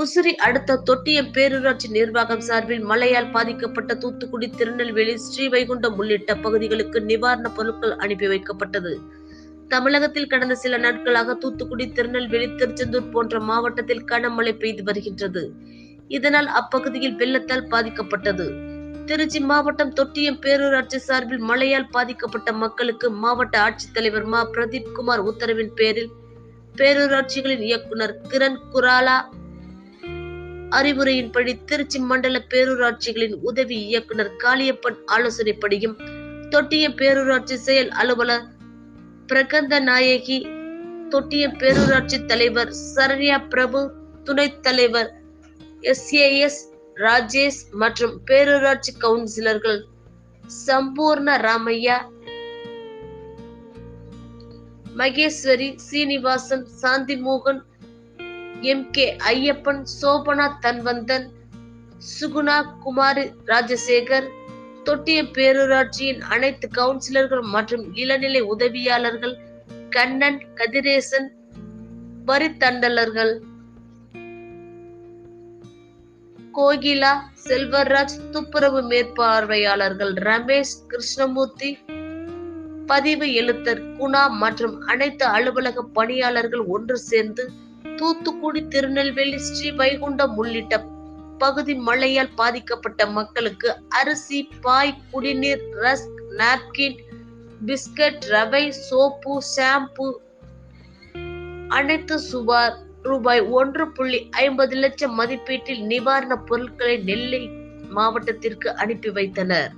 முசிறி அடுத்த தொட்டியம் பேரூராட்சி நிர்வாகம் சார்பில் மழையால் பாதிக்கப்பட்ட தூத்துக்குடி திருநெல்வேலி ஸ்ரீவைகுண்டம் உள்ளிட்ட பகுதிகளுக்கு நிவாரணப் பொருட்கள் அனுப்பி வைக்கப்பட்டது. தமிழகத்தில் கடந்த சில நாட்களாக தூத்துக்குடி திருநெல்வேலி திருச்செந்தூர் போன்ற மாவட்டத்தில் கனமழை பெய்து வருகின்றது. இதனால் அப்பகுதியில் வெள்ளத்தால் பாதிக்கப்பட்டது. திருச்சி மாவட்டம் தொட்டியம் பேரூராட்சி சார்பில் மழையால் பாதிக்கப்பட்ட மக்களுக்கு மாவட்ட ஆட்சித்தலைவர் மா. பிரதீப் குமார் உத்தரவின் பேரில் பேரூராட்சிகளின் இயக்குனர் கிரண் குராலா அறிவுரையின்படி திருச்சி மண்டல பேரூராட்சிகளின் உதவி இயக்குனர் காளியப்பன் ஆலோசனைப்படியும் தொட்டியம் பேரூராட்சி செயல் அலுவலர் பிரகந்த நாயகி தொட்டியம் பேரூராட்சி தலைவர் சரண்யா பிரபு துணைத் தலைவர் எஸ்ஏஎஸ் ராஜேஷ் மற்றும் பேரூராட்சி கவுன்சிலர்கள் சம்பூர்ண ராமையா மகேஸ்வரி சீனிவாசன் சாந்திமோகன் எம் கே ஐயப்பன் சோபனா தன்வந்தன் சுகுணா குமாரி ராஜசேகர் தொட்டிய பேரூராட்சியின் அனைத்து கவுன்சிலர்கள் மற்றும் இளநிலை உதவியாளர்கள் கண்ணன் கதிரேசன் வரித்தண்டலர்கள். கோகிலா செல்வராஜ் துப்புரவு மேற்பார்வையாளர்கள் ரமேஷ் கிருஷ்ணமூர்த்தி பதிவு எழுத்தர் குணா மற்றும் அனைத்து அலுவலக பணியாளர்கள் ஒன்று சேர்ந்து தூத்துக்குடி திருநெல்வேலி ஸ்ரீ வைகுண்டம் உள்ளிட்ட பகுதி மழையால் பாதிக்கப்பட்ட மக்களுக்கு அரிசி பாய் குடிநீர் ரஸ்க் நாப்கின் பிஸ்கட் ரவை சோப்பு ஷாம்பு அனைத்து சுமார் ரூபாய் ஒன்று புள்ளி ஐம்பது லட்சம் மதிப்பீட்டில் நிவாரணப் பொருட்களை நெல்லை மாவட்டத்திற்கு அனுப்பி வைத்தனர்.